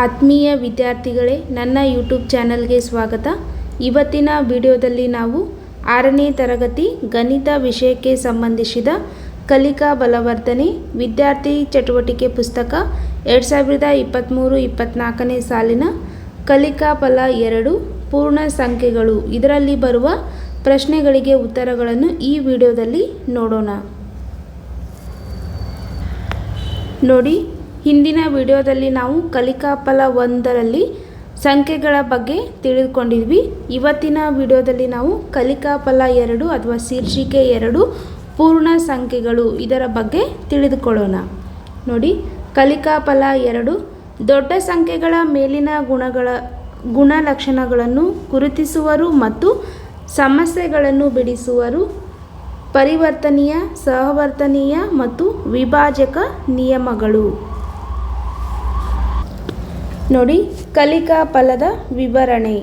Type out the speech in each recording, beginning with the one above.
ಆತ್ಮೀಯ ವಿದ್ಯಾರ್ಥಿಗಳೇ, ನನ್ನ ಯೂಟ್ಯೂಬ್ ಚಾನಲ್ಗೆ ಸ್ವಾಗತ. ಇವತ್ತಿನ ವಿಡಿಯೋದಲ್ಲಿ ನಾವು ಆರನೇ ತರಗತಿ ಗಣಿತ ವಿಷಯಕ್ಕೆ ಸಂಬಂಧಿಸಿದ ಕಲಿಕಾ ಬಲವರ್ಧನೆ, ವಿದ್ಯಾರ್ಥಿ ಚಟುವಟಿಕೆ ಪುಸ್ತಕ ಎರಡು ಸಾವಿರದ ಇಪ್ಪತ್ತ್ಮೂರು ಇಪ್ಪತ್ತ್ನಾಲ್ಕನೇ ಸಾಲಿನ ಕಲಿಕಾ ಫಲ ಎರಡು ಪೂರ್ಣ ಸಂಖ್ಯೆಗಳು. ಇದರಲ್ಲಿ ಬರುವ ಪ್ರಶ್ನೆಗಳಿಗೆ ಉತ್ತರಗಳನ್ನು ಈ ವಿಡಿಯೋದಲ್ಲಿ ನೋಡೋಣ. ನೋಡಿ ಹಿಂದಿನ ವಿಡಿಯೋದಲ್ಲಿ ನಾವು ಕಲಿಕಾಫಲ ಒಂದರಲ್ಲಿ ಸಂಖ್ಯೆಗಳ ಬಗ್ಗೆ ತಿಳಿದುಕೊಂಡಿದ್ವಿ. ಇವತ್ತಿನ ವಿಡಿಯೋದಲ್ಲಿ ನಾವು ಕಲಿಕಾಫಲ ಎರಡು ಅಥವಾ ಶೀರ್ಷಿಕೆ ಎರಡು ಪೂರ್ಣ ಸಂಖ್ಯೆಗಳು ಇದರ ಬಗ್ಗೆ ತಿಳಿದುಕೊಳ್ಳೋಣ. ನೋಡಿ ಕಲಿಕಾಫಲ ಎರಡು ದೊಡ್ಡ ಸಂಖ್ಯೆಗಳ ಮೇಲಿನ ಗುಣಗಳ ಗುಣಲಕ್ಷಣಗಳನ್ನು ಗುರುತಿಸುವರು ಮತ್ತು ಸಮಸ್ಯೆಗಳನ್ನು ಬಿಡಿಸುವರು. ಪರಿವರ್ತನೀಯ, ಸಹವರ್ತನೀಯ ಮತ್ತು ವಿಭಾಜಕ ನಿಯಮಗಳು. ನೋಡಿ, ಕಲಿಕಾ ಫಲದ ವಿವರಣೆ.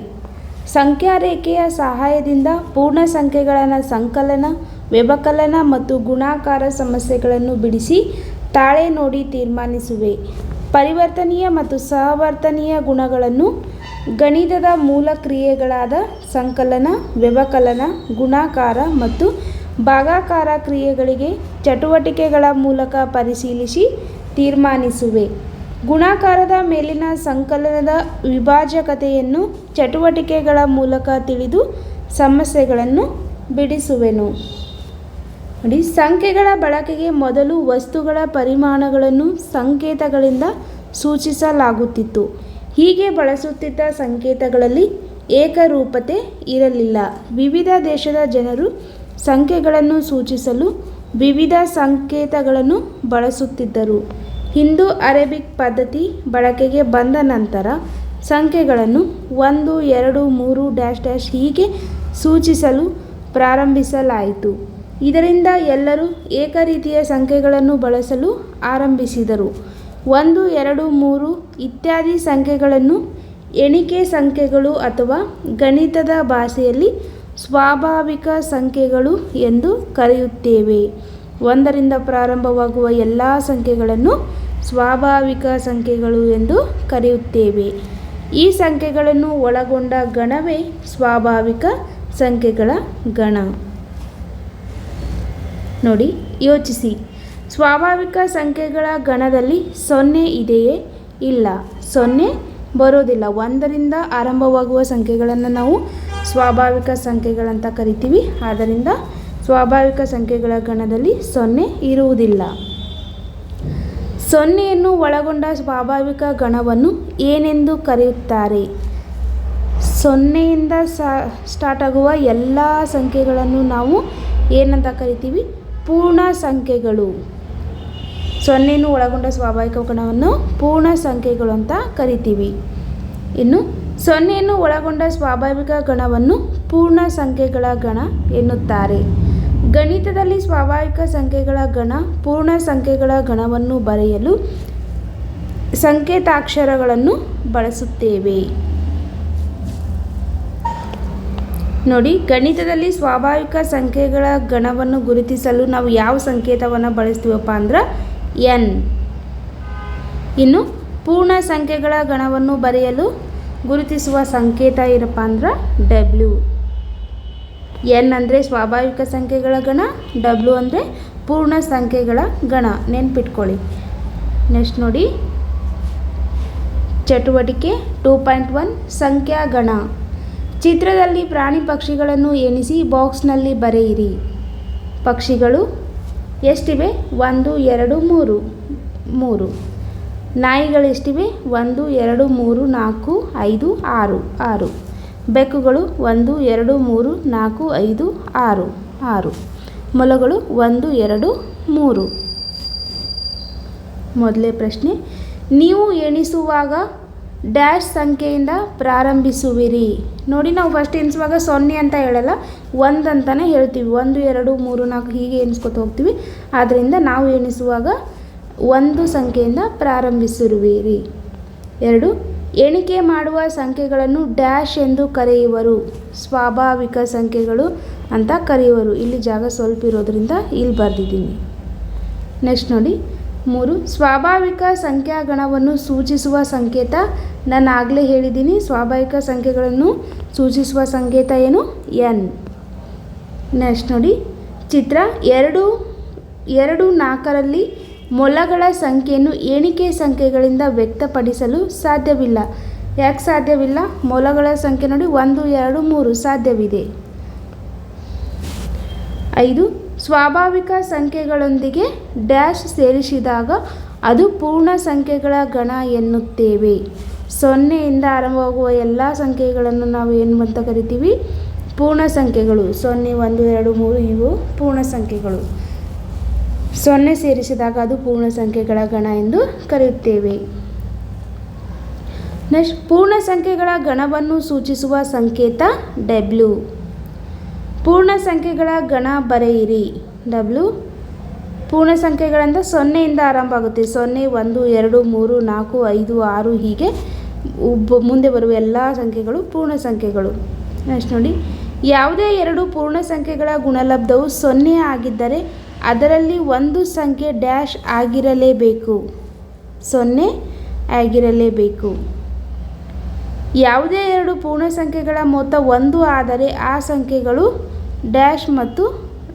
ಸಂಖ್ಯಾರೇಖೆಯ ಸಹಾಯದಿಂದ ಪೂರ್ಣ ಸಂಖ್ಯೆಗಳನ್ನು ಸಂಕಲನ, ವ್ಯವಕಲನ ಮತ್ತು ಗುಣಾಕಾರ ಸಮಸ್ಯೆಗಳನ್ನು ಬಿಡಿಸಿ ತಾಳೆ ನೋಡಿ ತೀರ್ಮಾನಿಸುವೆ. ಪರಿವರ್ತನೀಯ ಮತ್ತು ಸಹವರ್ತನೀಯ ಗುಣಗಳನ್ನು ಗಣಿತದ ಮೂಲ ಕ್ರಿಯೆಗಳಾದ ಸಂಕಲನ, ವ್ಯವಕಲನ, ಗುಣಾಕಾರ ಮತ್ತು ಭಾಗಾಕಾರ ಕ್ರಿಯೆಗಳಿಗೆ ಚಟುವಟಿಕೆಗಳ ಮೂಲಕ ಪರಿಶೀಲಿಸಿ ತೀರ್ಮಾನಿಸುವೆ. ಗುಣಾಕಾರದ ಮೇಲಿನ ಸಂಕಲನದ ವಿಭಾಜಕತೆಯನ್ನು ಚಟುವಟಿಕೆಗಳ ಮೂಲಕ ತಿಳಿದು ಸಮಸ್ಯೆಗಳನ್ನು ಬಿಡಿಸುವೆನು. ನೋಡಿ, ಸಂಖ್ಯೆಗಳ ಬಳಕೆಗೆ ಮೊದಲು ವಸ್ತುಗಳ ಪರಿಮಾಣಗಳನ್ನು ಸಂಕೇತಗಳಿಂದ ಸೂಚಿಸಲಾಗುತ್ತಿತ್ತು. ಹೀಗೆ ಬಳಸುತ್ತಿದ್ದ ಸಂಕೇತಗಳಲ್ಲಿ ಏಕರೂಪತೆ ಇರಲಿಲ್ಲ. ವಿವಿಧ ದೇಶದ ಜನರು ಸಂಖ್ಯೆಗಳನ್ನು ಸೂಚಿಸಲು ವಿವಿಧ ಸಂಕೇತಗಳನ್ನು ಬಳಸುತ್ತಿದ್ದರು. ಹಿಂದೂ ಅರೇಬಿಕ್ ಪದ್ಧತಿ ಬಳಕೆಗೆ ಬಂದ ನಂತರ ಸಂಖ್ಯೆಗಳನ್ನು ಒಂದು, ಎರಡು, ಮೂರು ಡ್ಯಾಶ್ ಡ್ಯಾಶ್ ಹೀಗೆ ಸೂಚಿಸಲು ಪ್ರಾರಂಭಿಸಲಾಯಿತು. ಇದರಿಂದ ಎಲ್ಲರೂ ಏಕರೀತಿಯ ಸಂಖ್ಯೆಗಳನ್ನು ಬಳಸಲು ಆರಂಭಿಸಿದರು. ಒಂದು, ಎರಡು, ಮೂರು ಇತ್ಯಾದಿ ಸಂಖ್ಯೆಗಳನ್ನು ಎಣಿಕೆ ಸಂಖ್ಯೆಗಳು ಅಥವಾ ಗಣಿತದ ಭಾಷೆಯಲ್ಲಿ ಸ್ವಾಭಾವಿಕ ಸಂಖ್ಯೆಗಳು ಎಂದು ಕರೆಯುತ್ತೇವೆ. ಒಂದರಿಂದ ಪ್ರಾರಂಭವಾಗುವ ಎಲ್ಲ ಸಂಖ್ಯೆಗಳನ್ನು ಸ್ವಾಭಾವಿಕ ಸಂಖ್ಯೆಗಳು ಎಂದು ಕರೆಯುತ್ತೇವೆ. ಈ ಸಂಖ್ಯೆಗಳನ್ನು ಒಳಗೊಂಡ ಗಣವೇ ಸ್ವಾಭಾವಿಕ ಸಂಖ್ಯೆಗಳ ಗಣ. ನೋಡಿ, ಯೋಚಿಸಿ. ಸ್ವಾಭಾವಿಕ ಸಂಖ್ಯೆಗಳ ಗಣದಲ್ಲಿ ಸೊನ್ನೆ ಇದೆಯೇ? ಇಲ್ಲ. ಸೊನ್ನೆ ಬರೋದಿಲ್ಲ. ಒಂದರಿಂದ ಆರಂಭವಾಗುವ ಸಂಖ್ಯೆಗಳನ್ನು ನಾವು ಸ್ವಾಭಾವಿಕ ಸಂಖ್ಯೆಗಳಂತ ಕರಿತೀವಿ. ಆದ್ದರಿಂದ ಸ್ವಾಭಾವಿಕ ಸಂಖ್ಯೆಗಳ ಗಣದಲ್ಲಿ ಸೊನ್ನೆ ಇರುವುದಿಲ್ಲ. ಸೊನ್ನೆಯನ್ನು ಒಳಗೊಂಡ ಸ್ವಾಭಾವಿಕ ಗಣವನ್ನು ಏನೆಂದು ಕರೆಯುತ್ತಾರೆ? ಸೊನ್ನೆಯಿಂದ ಸ್ಟಾರ್ಟ್ ಆಗುವ ಎಲ್ಲ ಸಂಖ್ಯೆಗಳನ್ನು ನಾವು ಏನಂತ ಕರಿತೀವಿ? ಪೂರ್ಣ ಸಂಖ್ಯೆಗಳು. ಸೊನ್ನೆಯನ್ನು ಒಳಗೊಂಡ ಸ್ವಾಭಾವಿಕ ಗಣವನ್ನು ಪೂರ್ಣ ಸಂಖ್ಯೆಗಳು ಅಂತ ಕರಿತೀವಿ. ಇನ್ನು ಸೊನ್ನೆಯನ್ನು ಒಳಗೊಂಡ ಸ್ವಾಭಾವಿಕ ಗಣವನ್ನು ಪೂರ್ಣ ಸಂಖ್ಯೆಗಳ ಗಣ ಎನ್ನುತ್ತಾರೆ. ಗಣಿತದಲ್ಲಿ ಸ್ವಾಭಾವಿಕ ಸಂಖ್ಯೆಗಳ ಗಣ ಪೂರ್ಣ ಸಂಖ್ಯೆಗಳ ಗಣವನ್ನು ಬರೆಯಲು ಸಂಕೇತಾಕ್ಷರಗಳನ್ನು ಬಳಸುತ್ತೇವೆ. ನೋಡಿ, ಗಣಿತದಲ್ಲಿ ಸ್ವಾಭಾವಿಕ ಸಂಖ್ಯೆಗಳ ಗಣವನ್ನು ಗುರುತಿಸಲು ನಾವು ಯಾವ ಸಂಕೇತವನ್ನು ಬಳಸ್ತೀವಪ್ಪ ಅಂದ್ರೆ ಎನ್. ಇನ್ನು, ಪೂರ್ಣ ಸಂಖ್ಯೆಗಳ ಗಣವನ್ನು ಬರೆಯಲು ಗುರುತಿಸುವ ಸಂಕೇತ ಏನಪ್ಪ ಅಂದ್ರೆ ಡಬ್ಲ್ಯೂ. ಎನ್ ಅಂದರೆ ಸ್ವಾಭಾವಿಕ ಸಂಖ್ಯೆಗಳ ಗಣ, ಡಬ್ಲ್ಯೂ ಅಂದರೆ ಪೂರ್ಣ ಸಂಖ್ಯೆಗಳ ಗಣ. ನೆನ್ಪಿಟ್ಕೊಳ್ಳಿ. ನೆಕ್ಸ್ಟ್ ನೋಡಿ. ಚಟುವಟಿಕೆ ಟೂ ಪಾಯಿಂಟ್ ಒನ್, ಸಂಖ್ಯಾ ಗಣ. ಚಿತ್ರದಲ್ಲಿ ಪ್ರಾಣಿ ಪಕ್ಷಿಗಳನ್ನು ಎಣಿಸಿ ಬಾಕ್ಸ್ನಲ್ಲಿ ಬರೆಯಿರಿ. ಪಕ್ಷಿಗಳು ಎಷ್ಟಿವೆ? ಒಂದು, ಎರಡು, ಮೂರು. ಮೂರು. ನಾಯಿಗಳೆಷ್ಟಿವೆ? ಒಂದು, ಎರಡು, ಮೂರು, ನಾಲ್ಕು, ಐದು, ಆರು. ಆರು. ಬೆಕ್ಕುಗಳು ಒಂದು, ಎರಡು, ಮೂರು, ನಾಲ್ಕು, ಐದು, ಆರು. ಆರು. ಮೊಲಗಳು ಒಂದು, ಎರಡು, ಮೂರು. ಮೊದಲೇ ಪ್ರಶ್ನೆ. ನೀವು ಎಣಿಸುವಾಗ ಡ್ಯಾಶ್ ಸಂಖ್ಯೆಯಿಂದ ಪ್ರಾರಂಭಿಸುವಿರಿ. ನೋಡಿ ನಾವು ಫಸ್ಟ್ ಎಣಿಸುವಾಗ ಸೊನ್ನೆ ಅಂತ ಹೇಳಲ್ಲ, ಒಂದು ಅಂತಲೇ ಹೇಳ್ತೀವಿ. ಒಂದು, ಎರಡು, ಮೂರು, ನಾಲ್ಕು ಹೀಗೆ ಎಣಿಸ್ಕೊತ ಹೋಗ್ತೀವಿ. ಆದ್ದರಿಂದ ನಾವು ಎಣಿಸುವಾಗ ಒಂದು ಸಂಖ್ಯೆಯಿಂದ ಪ್ರಾರಂಭಿಸಿರುವಿರಿ. ಎರಡು ಎಣಿಕೆ ಮಾಡುವ ಸಂಖ್ಯೆಗಳನ್ನು ಡ್ಯಾಶ್ ಎಂದು ಕರೆಯುವರು. ಸ್ವಾಭಾವಿಕ ಸಂಖ್ಯೆಗಳು ಅಂತ ಕರೆಯುವರು. ಇಲ್ಲಿ ಜಾಗ ಸ್ವಲ್ಪ ಇರೋದ್ರಿಂದ ಇಲ್ಲಿ ಬರೆದಿದ್ದೀನಿ. ನೆಕ್ಸ್ಟ್ ನೋಡಿ. ಮೂರು, ಸ್ವಾಭಾವಿಕ ಸಂಖ್ಯಾಗಣವನ್ನು ಸೂಚಿಸುವ ಸಂಕೇತ. ನಾನು ಆಗಲೇ ಹೇಳಿದ್ದೀನಿ, ಸ್ವಾಭಾವಿಕ ಸಂಖ್ಯೆಗಳನ್ನು ಸೂಚಿಸುವ ಸಂಕೇತ ಏನು? ಎನ್ ನೆಕ್ಸ್ಟ್ ನೋಡಿ. ಚಿತ್ರ ಎರಡು ಎರಡು ನಾಲ್ಕರಲ್ಲಿ ಮೊಲಗಳ ಸಂಖ್ಯೆಯನ್ನು ಎಣಿಕೆ ಸಂಖ್ಯೆಗಳಿಂದ ವ್ಯಕ್ತಪಡಿಸಲು ಸಾಧ್ಯವಿಲ್ಲ. ಯಾಕೆ ಸಾಧ್ಯವಿಲ್ಲ? ಮೊಲಗಳ ಸಂಖ್ಯೆ ನೋಡಿ ಒಂದು, ಎರಡು, ಮೂರು ಸಾಧ್ಯವಿದೆ. ಐದು, ಸ್ವಾಭಾವಿಕ ಸಂಖ್ಯೆಗಳೊಂದಿಗೆ ಡ್ಯಾಶ್ ಸೇರಿಸಿದಾಗ ಅದು ಪೂರ್ಣ ಸಂಖ್ಯೆಗಳ ಗಣ ಎನ್ನುತ್ತೇವೆ. ಸೊನ್ನೆಯಿಂದ ಆರಂಭವಾಗುವ ಎಲ್ಲ ಸಂಖ್ಯೆಗಳನ್ನು ನಾವು ಏನು ಅಂತ ಕರಿತೀವಿ? ಪೂರ್ಣ ಸಂಖ್ಯೆಗಳು. ಸೊನ್ನೆ, ಒಂದು, ಎರಡು, ಮೂರು, ಇವು ಪೂರ್ಣ ಸಂಖ್ಯೆಗಳು. ಸೊನ್ನೆ ಸೇರಿಸಿದಾಗ ಅದು ಪೂರ್ಣ ಸಂಖ್ಯೆಗಳ ಗಣ ಎಂದು ಕರೆಯುತ್ತೇವೆ. ನೆಕ್ಸ್ಟ್, ಪೂರ್ಣ ಸಂಖ್ಯೆಗಳ ಗಣವನ್ನು ಸೂಚಿಸುವ ಸಂಕೇತ ಡಬ್ಲ್ಯೂ ಪೂರ್ಣ ಸಂಖ್ಯೆಗಳ ಗಣ ಬರೆಯಿರಿ. ಡಬ್ಲ್ಯೂ ಪೂರ್ಣ ಸಂಖ್ಯೆಗಳಿಂದ ಸೊನ್ನೆಯಿಂದ ಆರಂಭ ಆಗುತ್ತೆ. ಸೊನ್ನೆ, ಒಂದು, ಎರಡು, ಮೂರು, ನಾಲ್ಕು, ಐದು, ಆರು, ಹೀಗೆ ಒಬ್ಬ ಮುಂದೆ ಬರುವ ಎಲ್ಲ ಸಂಖ್ಯೆಗಳು ಪೂರ್ಣ ಸಂಖ್ಯೆಗಳು. ನೆಕ್ಸ್ಟ್ ನೋಡಿ, ಯಾವುದೇ ಎರಡು ಪೂರ್ಣ ಸಂಖ್ಯೆಗಳ ಗುಣಲಬ್ಧವು ಸೊನ್ನೆ ಆಗಿದ್ದರೆ ಅದರಲ್ಲಿ ಒಂದು ಸಂಖ್ಯೆ ಡ್ಯಾಶ್ ಆಗಿರಲೇಬೇಕು. ಸೊನ್ನೆ ಆಗಿರಲೇಬೇಕು. ಯಾವುದೇ ಎರಡು ಪೂರ್ಣ ಸಂಖ್ಯೆಗಳ ಮೊತ್ತ ಒಂದು ಆದರೆ ಆ ಸಂಖ್ಯೆಗಳು ಡ್ಯಾಶ್ ಮತ್ತು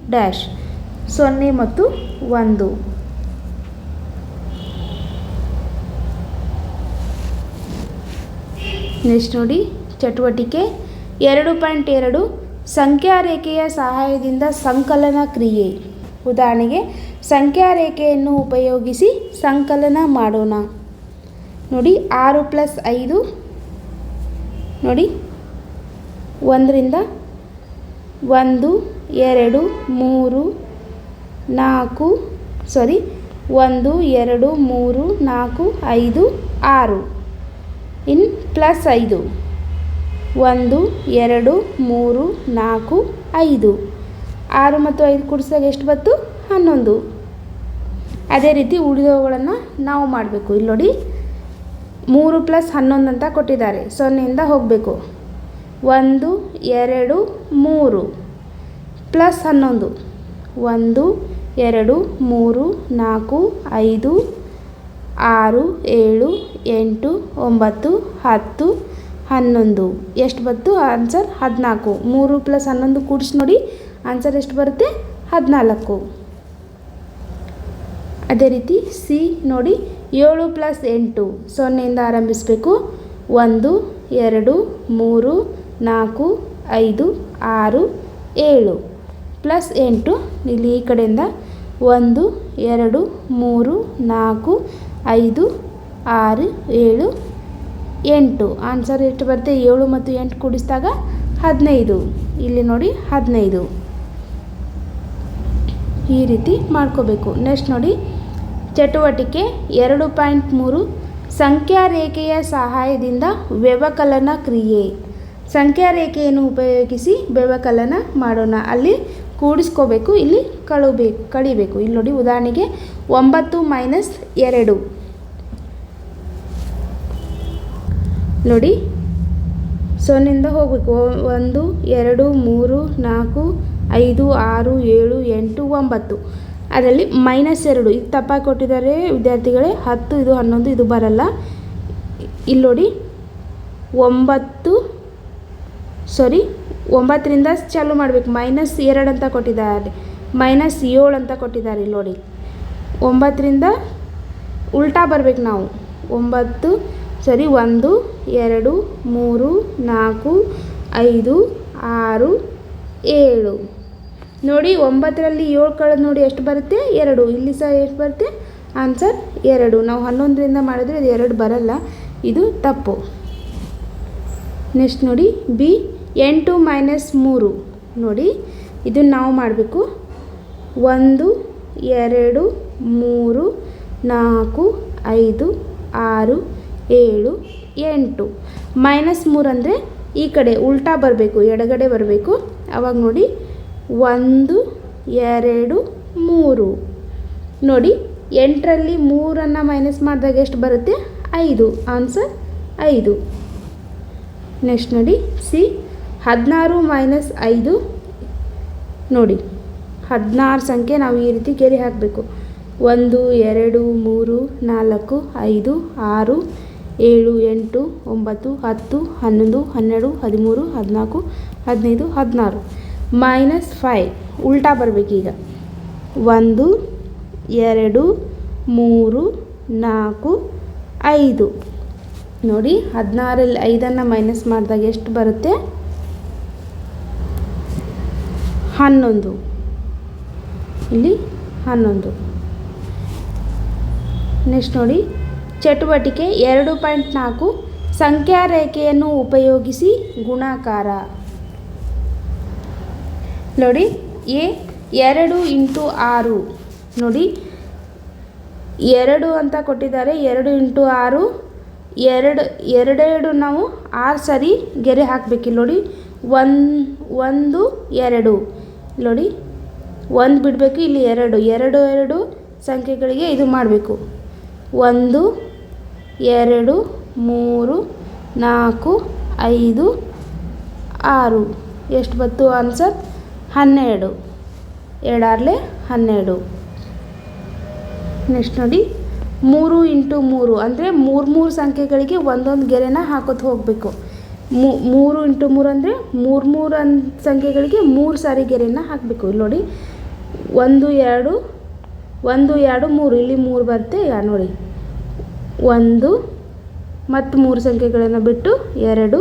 ಡ್ಯಾಶ್. ಸೊನ್ನೆ ಮತ್ತು ಒಂದು. ನೆಕ್ಸ್ಟ್ ನೋಡಿ, ಚಟುವಟಿಕೆ ಎರಡು ಪಾಯಿಂಟ್ ಎರಡು ಸಂಖ್ಯಾ ರೇಖೆಯ ಸಹಾಯದಿಂದ ಸಂಕಲನ ಕ್ರಿಯೆ. ಉದಾಹರಣೆಗೆ ಸಂಖ್ಯಾ ರೇಖೆಯನ್ನು ಉಪಯೋಗಿಸಿ ಸಂಕಲನ ಮಾಡೋಣ. ನೋಡಿ, ಆರು ಪ್ಲಸ್ ಐದು, ನೋಡಿ, ಒಂದರಿಂದ ಒಂದು, ಎರಡು, ಮೂರು, ನಾಲ್ಕು ಸಾರಿ ಒಂದು, ಎರಡು, ಮೂರು, ನಾಲ್ಕು, ಐದು, ಆರು. ಇನ್ ಪ್ಲಸ್ ಐದು. ಒಂದು, ಎರಡು, ಮೂರು, ನಾಲ್ಕು, ಐದು. ಆರು ಮತ್ತು ಐದು ಕೂಡಿಸಿದಾಗ ಎಷ್ಟು ಬತ್ತು ಹನ್ನೊಂದು. ಅದೇ ರೀತಿ ಉಳಿದವುಗಳನ್ನು ನಾವು ಮಾಡಬೇಕು. ಇಲ್ಲಿ ನೋಡಿ, ಮೂರು ಪ್ಲಸ್ ಹನ್ನೊಂದು ಅಂತ ಕೊಟ್ಟಿದ್ದಾರೆ. ಸೊನ್ನೆಯಿಂದ ಹೋಗಬೇಕು. ಒಂದು, ಎರಡು, ಮೂರು. ಪ್ಲಸ್ ಹನ್ನೊಂದು. ಒಂದು, ಎರಡು, ಮೂರು, ನಾಲ್ಕು, ಐದು, ಆರು, ಏಳು, ಎಂಟು, ಒಂಬತ್ತು, ಹತ್ತು, ಹನ್ನೊಂದು. ಎಷ್ಟು ಬತ್ತು ಆನ್ಸರ್ ಹದಿನಾಲ್ಕು. ಮೂರು ಪ್ಲಸ್ ಹನ್ನೊಂದು ಕೂಡಿಸಿ ನೋಡಿ ಆನ್ಸರ್ ಎಷ್ಟು ಬರುತ್ತೆ? ಹದಿನಾಲ್ಕು. ಅದೇ ರೀತಿ ಸಿ ನೋಡಿ ಏಳು ಪ್ಲಸ್ ಎಂಟು ಸೊನ್ನೆಯಿಂದ ಆರಂಭಿಸಬೇಕು. ಒಂದು, ಎರಡು, ಮೂರು, ನಾಲ್ಕು, ಐದು, ಆರು, ಏಳು. ಪ್ಲಸ್ ಎಂಟು ಇಲ್ಲಿ ಈ ಕಡೆಯಿಂದ. ಒಂದು, ಎರಡು, ಮೂರು, ನಾಲ್ಕು, ಐದು, ಆರು, ಏಳು, ಎಂಟು. ಆನ್ಸರ್ ಎಷ್ಟು ಬರುತ್ತೆ? ಏಳು ಮತ್ತು ಎಂಟು ಕೂಡಿಸಿದಾಗ ಹದಿನೈದು. ಇಲ್ಲಿ ನೋಡಿ ಹದಿನೈದು. ಈ ರೀತಿ ಮಾಡ್ಕೋಬೇಕು. ನೆಕ್ಸ್ಟ್ ನೋಡಿ, ಚಟುವಟಿಕೆ ಎರಡು ಪಾಯಿಂಟ್ ಮೂರು ಸಂಖ್ಯಾ ರೇಖೆಯ ಸಹಾಯದಿಂದ ವ್ಯವಕಲನ ಕ್ರಿಯೆ. ಸಂಖ್ಯಾ ರೇಖೆಯನ್ನು ಉಪಯೋಗಿಸಿ ವ್ಯವಕಲನ ಮಾಡೋಣ. ಅಲ್ಲಿ ಕೂಡಿಸ್ಕೋಬೇಕು, ಇಲ್ಲಿ ಕಳುಬೇಕು ಕಳಿಬೇಕು. ಇಲ್ಲಿ ನೋಡಿ ಉದಾಹರಣೆಗೆ ಒಂಬತ್ತು ಮೈನಸ್ ಎರಡು. ನೋಡಿ ಸೊನ್ನೆಯಿಂದ ಹೋಗಬೇಕು. ಒಂದು, ಎರಡು, ಮೂರು, ನಾಲ್ಕು ಐದು, ಆರು, ಏಳು, ಎಂಟು, ಒಂಬತ್ತು. ಅದರಲ್ಲಿ ಮೈನಸ್ ಎರಡು. ಇದು ತಪ್ಪಾಗಿ ಕೊಟ್ಟಿದ್ದಾರೆ ವಿದ್ಯಾರ್ಥಿಗಳೇ, ಹತ್ತು, ಇದು ಹನ್ನೊಂದು, ಇದು ಬರಲ್ಲ. ಇಲ್ಲಿ ನೋಡಿ, ಒಂಬತ್ತು ಸಾರಿ ಒಂಬತ್ತರಿಂದ ಚಾಲು ಮಾಡಬೇಕು. ಮೈನಸ್ ಎರಡು ಅಂತ ಕೊಟ್ಟಿದ್ದಾರೆ. ಮೈನಸ್ ಏಳು ಅಂತ ಕೊಟ್ಟಿದ್ದಾರೆ ಇಲ್ಲಿ ನೋಡಿ. ಒಂಬತ್ತರಿಂದ ಉಲ್ಟಾ ಬರಬೇಕು ನಾವು. ಒಂಬತ್ತು ಸರಿ ಒಂದು, ಎರಡು, ಮೂರು, ನಾಲ್ಕು, ಐದು, ಆರು, ಏಳು. ನೋಡಿ ಒಂಬತ್ತರಲ್ಲಿ ಏಳು ಕಳೆದು ನೋಡಿ ಎಷ್ಟು ಬರುತ್ತೆ? ಎರಡು. ಇಲ್ಲಿ ಸಹ ಎಷ್ಟು ಬರುತ್ತೆ? ಆನ್ಸರ್ ಎರಡು. ನಾವು ಹನ್ನೊಂದರಿಂದ ಮಾಡಿದ್ರೆ ಇದು ಎರಡು ಬರಲ್ಲ. ಇದು ತಪ್ಪು. ನೆಕ್ಸ್ಟ್ ನೋಡಿ ಬಿ ಎಂಟು ಮೈನಸ್ ಮೂರು. ನೋಡಿ ಇದನ್ನು ನಾವು ಮಾಡಬೇಕು. ಒಂದು, ಎರಡು, ಮೂರು, ನಾಲ್ಕು, ಐದು, ಆರು, ಏಳು, ಎಂಟು. ಮೈನಸ್ ಮೂರು ಅಂದರೆ ಈ ಕಡೆ ಉಲ್ಟಾ ಬರಬೇಕು, ಎಡಗಡೆ ಬರಬೇಕು. ಅವಾಗ ನೋಡಿ ಒಂದು, ಎರಡು, ಮೂರು. ನೋಡಿ, ಎಂಟರಲ್ಲಿ ಮೂರನ್ನು ಮೈನಸ್ ಮಾಡಿದಾಗ ಎಷ್ಟು ಬರುತ್ತೆ? ಐದು. ಆನ್ಸರ್ ಐದು. ನೆಕ್ಸ್ಟ್ ನೋಡಿ ಸಿ ಹದಿನಾರು ಮೈನಸ್ ಐದು. ನೋಡಿ, ಹದಿನಾರು ಸಂಖ್ಯೆ ನಾವು ಈ ರೀತಿ ಗೆರೆ ಹಾಕಬೇಕು. ಒಂದು, ಎರಡು, ಮೂರು, ನಾಲ್ಕು, ಐದು, ಆರು, ಏಳು, ಎಂಟು, ಒಂಬತ್ತು, ಹತ್ತು, ಹನ್ನೊಂದು, ಹನ್ನೆರಡು, ಹದಿಮೂರು, ಹದಿನಾಲ್ಕು, ಹದಿನೈದು, ಹದಿನಾರು. Minus five. ಉಲ್ಟಾ ಬರಬೇಕೀಗ ಒಂದು, ಎರಡು, ಮೂರು, ನಾಲ್ಕು, ಐದು. ನೋಡಿ, ಹದಿನಾರಲ್ಲಿ ಐದನ್ನು ಮೈನಸ್ ಮಾಡಿದಾಗ ಎಷ್ಟು ಬರುತ್ತೆ? ಹನ್ನೊಂದು. ಇಲ್ಲಿ ಹನ್ನೊಂದು. ನೆಕ್ಸ್ಟ್ ನೋಡಿ, ಚಟುವಟಿಕೆ ಎರಡು ಪಾಯಿಂಟ್ ನಾಲ್ಕು. ಸಂಖ್ಯಾ ರೇಖೆಯನ್ನು ಉಪಯೋಗಿಸಿ ಗುಣಾಕಾರ. ನೋಡಿ, ಎ ಎರಡು ಇಂಟು ಆರು. ನೋಡಿ, ಎರಡು ಅಂತ ಕೊಟ್ಟಿದ್ದಾರೆ, ಎರಡು ಇಂಟು ಆರು, ಎರಡು, ಎರಡೆರಡು ನಾವು ಆರು ಸರಿ ಗೆರೆ ಹಾಕಬೇಕಿಲ್ಲ. ನೋಡಿ ಒಂದು ಒಂದು, ಎರಡು. ನೋಡಿ, ಒಂದು ಬಿಡಬೇಕು, ಇಲ್ಲಿ ಎರಡು. ಎರಡು ಎರಡು ಸಂಖ್ಯೆಗಳಿಗೆ ಇದು ಮಾಡಬೇಕು. ಒಂದು, ಎರಡು, ಮೂರು, ನಾಲ್ಕು, ಐದು, ಆರು. ಎಷ್ಟು ಬಂತು ಆನ್ಸರ್? ಹನ್ನೆರಡು. ಎರಡಾರ್ಲೆ ಹನ್ನೆರಡು. ನೆಕ್ಸ್ಟ್ ನೋಡಿ. ಮೂರು ಇಂಟು ಮೂರು ಅಂದರೆ ಮೂರು ಮೂರು ಸಂಖ್ಯೆಗಳಿಗೆ ಒಂದೊಂದು ಗೆರೆನ ಹಾಕೋತ ಹೋಗಬೇಕು. ಮೂರು ಇಂಟು ಮೂರು ಅಂದರೆ ಮೂರು ಮೂರು ಅನ್ ಸಂಖ್ಯೆಗಳಿಗೆ ಮೂರು ಸಾರಿ ಗೆರೆನ ಹಾಕಬೇಕು. ಇಲ್ಲಿ ನೋಡಿ. ಒಂದು, ಎರಡು ಒಂದು, ಎರಡು, ಮೂರು. ಇಲ್ಲಿ ಮೂರು ಬರುತ್ತೆ. ನೋಡಿ. ಒಂದು ಮತ್ತು ಮೂರು ಸಂಖ್ಯೆಗಳನ್ನು ಬಿಟ್ಟು ಎರಡು.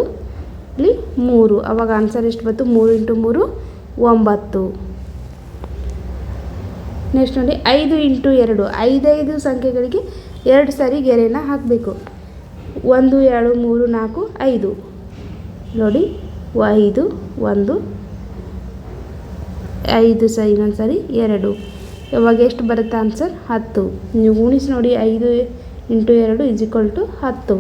ಇಲ್ಲಿ ಮೂರು. ಅವಾಗ ಆನ್ಸರ್ ಎಷ್ಟು ಬಂತು ಮೂರು ಇಂಟು ಮೂರು. ಒಂಬತ್ತು. ನೆಕ್ಸ್ಟ್ ನೋಡಿ, ಐದು ಇಂಟು ಎರಡು. ಐದೈದು ಸಂಖ್ಯೆಗಳಿಗೆ ಎರಡು ಸಾರಿ ಗೆರೆನ ಹಾಕಬೇಕು. ಒಂದು ಎರಡು ಮೂರು, ನಾಲ್ಕು, ಐದು. ನೋಡಿ, ಐದು, ಒಂದು, ಐದು ಸ ಇನ್ನೊಂದು ಸಾರಿ ಎರಡು. ಯಾವಾಗ ಎಷ್ಟು ಬರುತ್ತೆ ಆನ್ಸರ್ ಹತ್ತು. ನೀವು ಗುಣಿಸಿ ನೋಡಿ, ಐದು ಇಂಟು ಎರಡು ಇಸ್ ಟು ಹತ್ತು.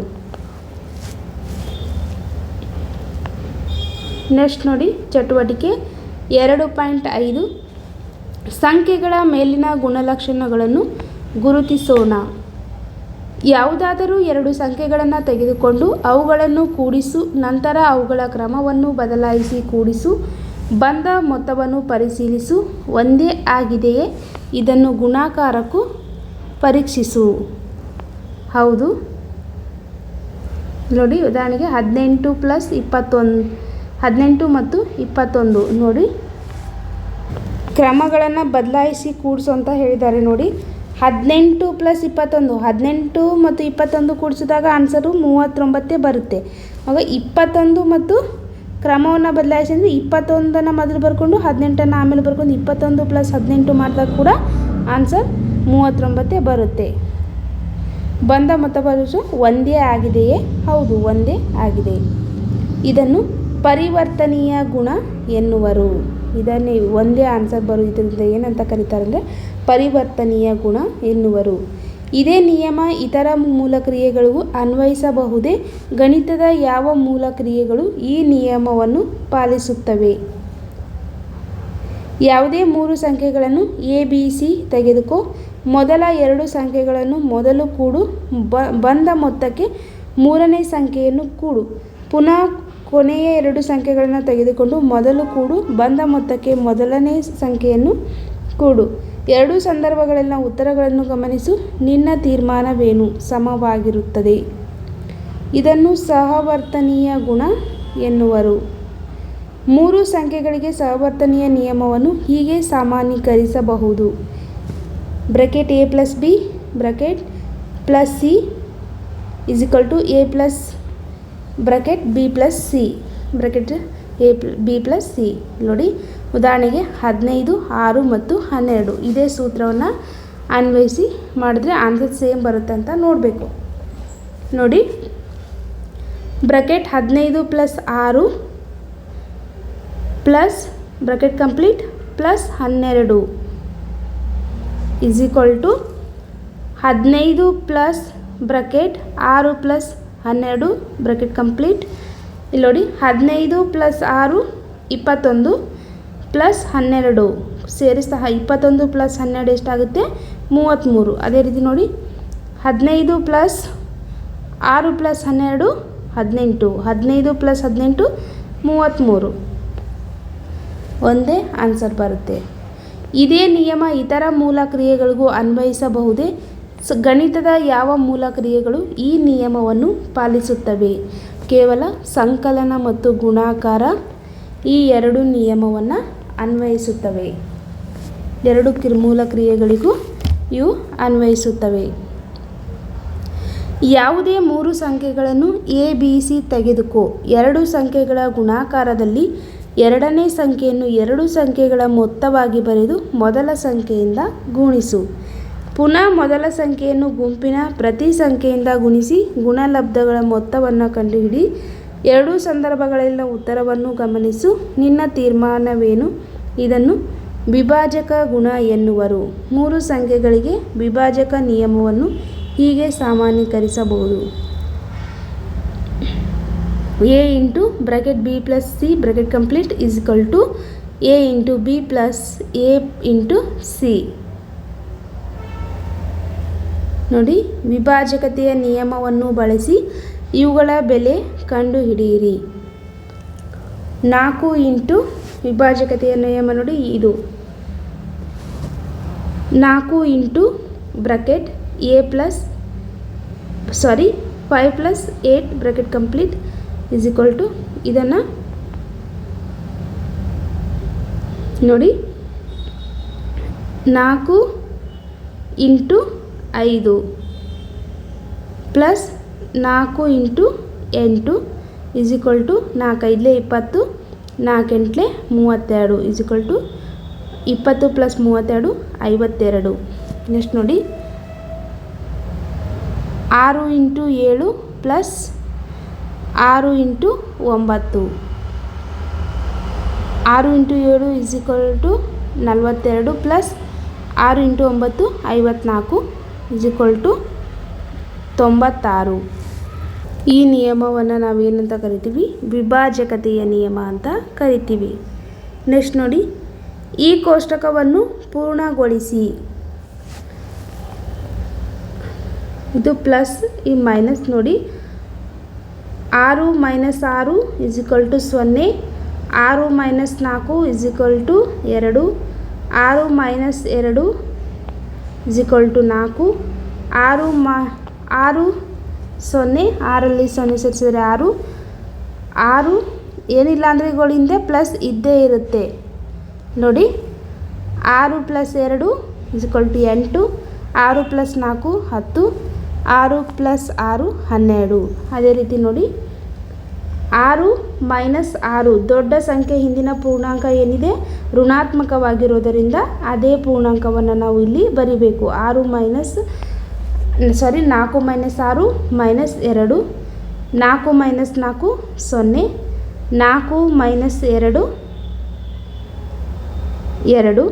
ನೆಕ್ಸ್ಟ್ ನೋಡಿ, ಚಟುವಟಿಕೆ ಎರಡು ಪಾಯಿಂಟ್ ಐದು ಸಂಖ್ಯೆಗಳ ಮೇಲಿನ ಗುಣಲಕ್ಷಣಗಳನ್ನು ಗುರುತಿಸೋಣ. ಯಾವುದಾದರೂ ಎರಡು ಸಂಖ್ಯೆಗಳನ್ನು ತೆಗೆದುಕೊಂಡು ಅವುಗಳನ್ನು ಕೂಡಿಸು, ನಂತರ ಅವುಗಳ ಕ್ರಮವನ್ನು ಬದಲಾಯಿಸಿ ಕೂಡಿಸು, ಬಂದ ಮೊತ್ತವನ್ನು ಪರಿಶೀಲಿಸು, ಒಂದೇ ಆಗಿದೆಯೇ ಇದನ್ನು ಗುಣಾಕಾರಕ್ಕೂ ಪರೀಕ್ಷಿಸು. ಹೌದು. ನೋಡಿ ಉದಾಹರಣೆಗೆ ಹದಿನೆಂಟು ಪ್ಲಸ್ ಇಪ್ಪತ್ತೊಂದು ಹದಿನೆಂಟು ಮತ್ತು ಇಪ್ಪತ್ತೊಂದು. ನೋಡಿ, ಕ್ರಮಗಳನ್ನು ಬದಲಾಯಿಸಿ ಕೂಡಿಸು ಅಂತ ಹೇಳಿದ್ದಾರೆ ನೋಡಿ. ಹದಿನೆಂಟು ಪ್ಲಸ್ ಇಪ್ಪತ್ತೊಂದು. ಹದಿನೆಂಟು ಮತ್ತು ಇಪ್ಪತ್ತೊಂದು ಕೂಡಿಸಿದಾಗ ಆನ್ಸರು ಮೂವತ್ತೊಂಬತ್ತೇ ಬರುತ್ತೆ. ಆಗ ಇಪ್ಪತ್ತೊಂದು ಮತ್ತು ಕ್ರಮವನ್ನು ಬದಲಾಯಿಸಿ ಅಂದರೆ ಇಪ್ಪತ್ತೊಂದನ್ನು ಮೊದಲು ಬರ್ಕೊಂಡು ಹದಿನೆಂಟನ್ನು ಆಮೇಲೆ ಬರ್ಕೊಂಡು ಇಪ್ಪತ್ತೊಂದು ಪ್ಲಸ್ ಹದಿನೆಂಟು ಮಾಡಿದಾಗ ಕೂಡ ಆನ್ಸರ್ ಮೂವತ್ತೊಂಬತ್ತೇ ಬರುತ್ತೆ. ಬಂದ ಮೊತ್ತ ಬರೋದು ಒಂದೇ ಆಗಿದೆಯೇ? ಹೌದು, ಒಂದೇ ಆಗಿದೆ. ಇದನ್ನು ಪರಿವರ್ತನೀಯ ಗುಣ ಎನ್ನುವರು. ಇದನ್ನೇ ಒಂದೇ ಆನ್ಸರ್ ಬರುವುದರಿಂದ ಏನಂತ ಕರೀತಾರೆ ಅಂದರೆ ಪರಿವರ್ತನೀಯ ಗುಣ ಎನ್ನುವರು. ಇದೇ ನಿಯಮ ಇತರ ಮೂಲ ಕ್ರಿಯೆಗಳಿಗೂ ಅನ್ವಯಿಸಬಹುದೇ? ಗಣಿತದ ಯಾವ ಮೂಲ ಕ್ರಿಯೆಗಳು ಈ ನಿಯಮವನ್ನು ಪಾಲಿಸುತ್ತವೆ? ಯಾವುದೇ ಮೂರು ಸಂಖ್ಯೆಗಳನ್ನು ಎ ಬಿ ಸಿ ತೆಗೆದುಕೋ. ಮೊದಲ ಎರಡು ಸಂಖ್ಯೆಗಳನ್ನು ಮೊದಲು ಕೂಡು. ಬ ಬಂದ ಮೊತ್ತಕ್ಕೆ ಮೂರನೇ ಸಂಖ್ಯೆಯನ್ನು ಕೂಡು. ಪುನಃ ಕೊನೆಯ ಎರಡು ಸಂಖ್ಯೆಗಳನ್ನು ತೆಗೆದುಕೊಂಡು ಮೊದಲು ಕೂಡು, ಬಂದ ಮೊತ್ತಕ್ಕೆ ಮೊದಲನೇ ಸಂಖ್ಯೆಯನ್ನು ಕೂಡು. ಎರಡೂ ಸಂದರ್ಭಗಳಲ್ಲಿನ ಉತ್ತರಗಳನ್ನು ಗಮನಿಸು. ನಿನ್ನ ತೀರ್ಮಾನವೇನು? ಸಮವಾಗಿರುತ್ತದೆ. ಇದನ್ನು ಸಹವರ್ತನೀಯ ಗುಣ ಎನ್ನುವರು. ಮೂರು ಸಂಖ್ಯೆಗಳಿಗೆ ಸಹವರ್ತನೀಯ ನಿಯಮವನ್ನು ಹೀಗೆ ಸಾಮಾನ್ಯೀಕರಿಸಬಹುದು. Bracket A plus B, bracket plus C is to A plus bracket B plus C. Bracket A B plus C. ನೋಡಿ, ಉದಾಹರಣೆಗೆ ಹದಿನೈದು, ಆರು ಮತ್ತು ಹನ್ನೆರಡು. ಇದೇ ಸೂತ್ರವನ್ನು ಅನ್ವಯಿಸಿ ಮಾಡಿದ್ರೆ ಆನ್ಸರ್ ಸೇಮ್ ಬರುತ್ತೆ ಅಂತ ನೋಡಬೇಕು. ನೋಡಿ, ಬ್ರಕೆಟ್ ಹದಿನೈದು ಪ್ಲಸ್ ಆರು ಪ್ಲಸ್ ಬ್ರಕೆಟ್ ಕಂಪ್ಲೀಟ್ ಪ್ಲಸ್ ಹನ್ನೆರಡು. ಇಸ್ ಈಕ್ವಲ್ ಟು ಹದಿನೈದು ಪ್ಲಸ್ ಬ್ರಕೆಟ್ ಆರು ಪ್ಲಸ್ ಹನ್ನೆರಡು, ಬ್ರಕೆಟ್ ಕಂಪ್ಲೀಟ್. ಇಲ್ಲಿ ನೋಡಿ, ಹದಿನೈದು ಪ್ಲಸ್ ಆರು, ಇಪ್ಪತ್ತೊಂದು ಪ್ಲಸ್ ಹನ್ನೆರಡು. ಸೇರಿಸ್ತಾ ಇಪ್ಪತ್ತೊಂದು ಪ್ಲಸ್ ಹನ್ನೆರಡು ಎಷ್ಟಾಗುತ್ತೆ? ಮೂವತ್ತ್ಮೂರು. ಅದೇ ರೀತಿ ನೋಡಿ, ಹದಿನೈದು ಪ್ಲಸ್ ಆರು ಪ್ಲಸ್ ಹನ್ನೆರಡು, ಹದಿನೆಂಟು. ಹದಿನೈದು ಪ್ಲಸ್ ಹದಿನೆಂಟು, ಮೂವತ್ತ್ಮೂರು. ಒಂದೇ ಆನ್ಸರ್ ಬರುತ್ತೆ. ಇದೇ ನಿಯಮ ಇತರ ಮೂಲ ಕ್ರಿಯೆಗಳಿಗೂ ಅನ್ವಯಿಸಬಹುದೇ? ಸ ಗಣಿತದ ಯಾವ ಮೂಲ ಕ್ರಿಯೆಗಳು ಈ ನಿಯಮವನ್ನು ಪಾಲಿಸುತ್ತವೆ? ಕೇವಲ ಸಂಕಲನ ಮತ್ತು ಗುಣಾಕಾರ ಈ ಎರಡು ನಿಯಮವನ್ನು ಅನ್ವಯಿಸುತ್ತವೆ. ಎರಡು ಕಿರ್ಮೂಲ ಕ್ರಿಯೆಗಳಿಗೂ ಇವು ಅನ್ವಯಿಸುತ್ತವೆ. ಯಾವುದೇ ಮೂರು ಸಂಖ್ಯೆಗಳನ್ನು ಎ ಬಿ ಸಿ ತೆಗೆದುಕೋ. ಎರಡು ಸಂಖ್ಯೆಗಳ ಗುಣಾಕಾರದಲ್ಲಿ ಎರಡನೇ ಸಂಖ್ಯೆಯನ್ನು ಎರಡು ಸಂಖ್ಯೆಗಳ ಮೊತ್ತವಾಗಿ ಬರೆದು ಮೊದಲ ಸಂಖ್ಯೆಯಿಂದ ಗುಣಿಸು. ಪುನಃ ಮೊದಲ ಸಂಖ್ಯೆಯನ್ನು ಗುಂಪಿನ ಪ್ರತಿ ಸಂಖ್ಯೆಯಿಂದ ಗುಣಿಸಿ ಗುಣಲಬ್ಧಗಳ ಮೊತ್ತವನ್ನು ಕಂಡುಹಿಡಿ ಎರಡೂ ಸಂದರ್ಭಗಳಲ್ಲಿನ ಉತ್ತರವನ್ನು ಗಮನಿಸು. ನಿನ್ನ ತೀರ್ಮಾನವೇನು? ಇದನ್ನು ವಿಭಾಜಕ ಗುಣ ಎನ್ನುವರು. ಮೂರು ಸಂಖ್ಯೆಗಳಿಗೆ ವಿಭಾಜಕ ನಿಯಮವನ್ನು ಹೀಗೆ ಸಾಮಾನ್ಯೀಕರಿಸಬಹುದು. A into bracket B plus C bracket complete is equal to A into B plus A into C. ನೋಡಿ, ವಿಭಾಜಕತೆಯ ನಿಯಮವನ್ನು ಬಳಸಿ ಇವುಗಳ ಬೆಲೆ ಕಂಡುಹಿಡಿಯಿರಿ. ನಾಲ್ಕು ಇಂಟು ವಿಭಾಜಕತೆಯ ನಿಯಮ ನೋಡಿ ಇದು. ನಾಲ್ಕು into bracket A plus, sorry, five plus eight bracket complete is equal to ಇದನ್ನು ನೋಡಿ. ನಾಲ್ಕು ಇಂಟು ಐದು ಪ್ಲಸ್ ನಾಲ್ಕು ಇಂಟು ಎಂಟು ಇಸ್ ಈಕ್ವಲ್ ಟು ನಾಲ್ಕೈದಲೇ ಇಪ್ಪತ್ತು ನಾಲ್ಕೆಂಟ್ಲೆ ಮೂವತ್ತೆರಡು ಇಸ್ ಈಕ್ವಲ್ ಟು ಇಪ್ಪತ್ತು ಪ್ಲಸ್ ಮೂವತ್ತೆರಡು, ಐವತ್ತೆರಡು. ನೆಕ್ಸ್ಟ್ ನೋಡಿ. ಆರು ಇಂಟು ಏಳು ಪ್ಲಸ್ ಆರು ಇಂಟು ಒಂಬತ್ತು. ಆರು ಇಂಟು ಏಳು ಇಸ್ ಈಕ್ವಲ್ ಟು ನಲವತ್ತೆರಡು ಪ್ಲಸ್ ಆರು ಇಂಟು ಒಂಬತ್ತು, ಐವತ್ನಾಲ್ಕು. ಈಕ್ವಲ್ ಟು ತೊಂಬತ್ತಾರು. ಈ ನಿಯಮವನ್ನು ನಾವೇನಂತ ಕರಿತೀವಿ? ವಿಭಾಜಕತೆಯ ನಿಯಮ ಅಂತ ಕರಿತೀವಿ. ನೆಕ್ಸ್ಟ್ ನೋಡಿ, ಈ ಕೋಷ್ಟಕವನ್ನು ಪೂರ್ಣಗೊಳಿಸಿ. ಇದು ಪ್ಲಸ್ ಈ ಮೈನಸ್ ನೋಡಿ. ಆರು ಮೈನಸ್ ಆರು ಇಸ್ ಈಕ್ವಲ್ ಟು ಸೊನ್ನೆ. ಆರು ಮೈನಸ್ ನಾಲ್ಕು ಇಸ್ ಈಕ್ವಲ್ ಟು ಎರಡು. ಆರು ಮೈನಸ್ ಎರಡು ಇಸ್ ಟು ನಾಲ್ಕು. ಆರು ಮಾ, ಆರು ಸೊನ್ನೆ, ಆರಲ್ಲಿ ಸೊನ್ನೆ ಸೇರಿಸಿದ್ರೆ ಆರು. ಆರು ಏನಿಲ್ಲ ಅಂದರೆ ಇವುಗಳಿಂದ ಪ್ಲಸ್ ಇದ್ದೇ ಇರುತ್ತೆ. ನೋಡಿ, ಆರು ಪ್ಲಸ್ ಎರಡು ಇಸ್ ಟು ಎಂಟು. ಆರು ಪ್ಲಸ್ ನಾಲ್ಕು ಹತ್ತು. ಆರು ಪ್ಲಸ್ ಆರು ಹನ್ನೆರಡು. ಅದೇ ರೀತಿ ನೋಡಿ. ಆರು ಮೈನಸ್ ಆರು. ದೊಡ್ಡ ಸಂಖ್ಯೆ ಹಿಂದಿನ ಪೂರ್ಣಾಂಕ ಏನಿದೆ? ಋಣಾತ್ಮಕವಾಗಿರೋದರಿಂದ ಅದೇ ಪೂರ್ಣಾಂಕವನ್ನು ನಾವು ಇಲ್ಲಿ ಬರಿಬೇಕು. ಆರು ಮೈನಸ್ ಸಾರಿ ನಾಲ್ಕು ಮೈನಸ್ ಆರು ಮೈನಸ್ ಎರಡು. ನಾಲ್ಕು ಮೈನಸ್ ನಾಲ್ಕು ಸೊನ್ನೆ. ನಾಲ್ಕು ಮೈನಸ್ ಎರಡು ಎರಡು.